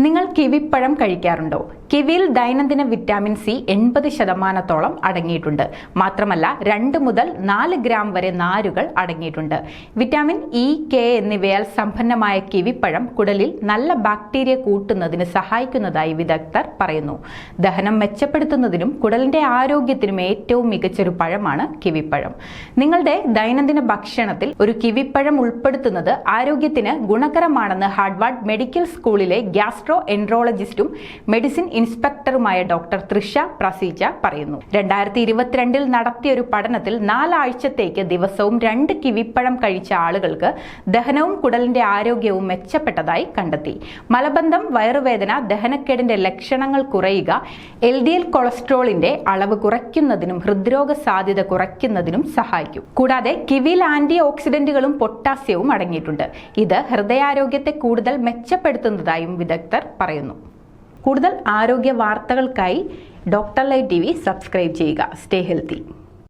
നിങ്ങൾ കിവിപ്പഴം കഴിക്കാറുണ്ടോ? കിവിയിൽ ദൈനംദിന vitamin C എൺപത് ശതമാനത്തോളം അടങ്ങിയിട്ടുണ്ട്. മാത്രമല്ല രണ്ട് മുതൽ നാല് ഗ്രാം വരെ നാരുകൾ അടങ്ങിയിട്ടുണ്ട്. വിറ്റാമിൻ ഇ കെ എന്നിവയാൽ സമ്പന്നമായ കിവിപ്പഴം കുടലിൽ നല്ല ബാക്ടീരിയ കൂട്ടുന്നതിന് സഹായിക്കുന്നതായി വിദഗ്ധർ പറയുന്നു. ദഹനം മെച്ചപ്പെടുത്തുന്നതിനും കുടലിന്റെ ആരോഗ്യത്തിനും ഏറ്റവും മികച്ചൊരു പഴമാണ് കിവിപ്പഴം. നിങ്ങളുടെ ദൈനംദിന ഭക്ഷണത്തിൽ ഒരു കിവിപ്പഴം ഉൾപ്പെടുത്തുന്നത് ആരോഗ്യത്തിന് ഗുണകരമാണെന്ന് ഹാർഡ്വാർഡ് മെഡിക്കൽ സ്കൂളിലെ ഗ്യാസ്ട്രോ എൻട്രോളജിസ്റ്റും മെഡിസിൻ ഇൻസ്പെക്ടറുമായ ഡോക്ടർ തൃഷ പ്രസീജ പറയുന്നു. രണ്ടായിരത്തി ഇരുപത്തിരണ്ടിൽ നടത്തിയ ഒരു പഠനത്തിൽ നാലാഴ്ചത്തേക്ക് ദിവസവും രണ്ട് കിവിപ്പഴം കഴിച്ച ആളുകൾക്ക് ദഹനവും കുടലിന്റെ ആരോഗ്യവും മെച്ചപ്പെട്ടതായി കണ്ടെത്തി. മലബന്ധം വയറുവേദന ദഹനക്കേടിന്റെ ലക്ഷണങ്ങൾ കുറയുക എൽ ഡി എൽ കൊളസ്ട്രോളിന്റെ അളവ് കുറയ്ക്കുന്നതിനും ഹൃദ്രോഗ സാധ്യത കുറയ്ക്കുന്നതിനും സഹായിക്കും. കൂടാതെ കിവിയിൽ ആന്റി ഓക്സിഡന്റുകളും പൊട്ടാസ്യവും അടങ്ങിയിട്ടുണ്ട്. ഇത് ഹൃദയാരോഗ്യത്തെ കൂടുതൽ മെച്ചപ്പെടുത്തുന്നതായും വിദഗ്ധർ പറയുന്നു. കൂടുതൽ ആരോഗ്യ വാർത്തകൾക്കായി doctor live T V subscribe ചെയ്യുക. Stay healthy.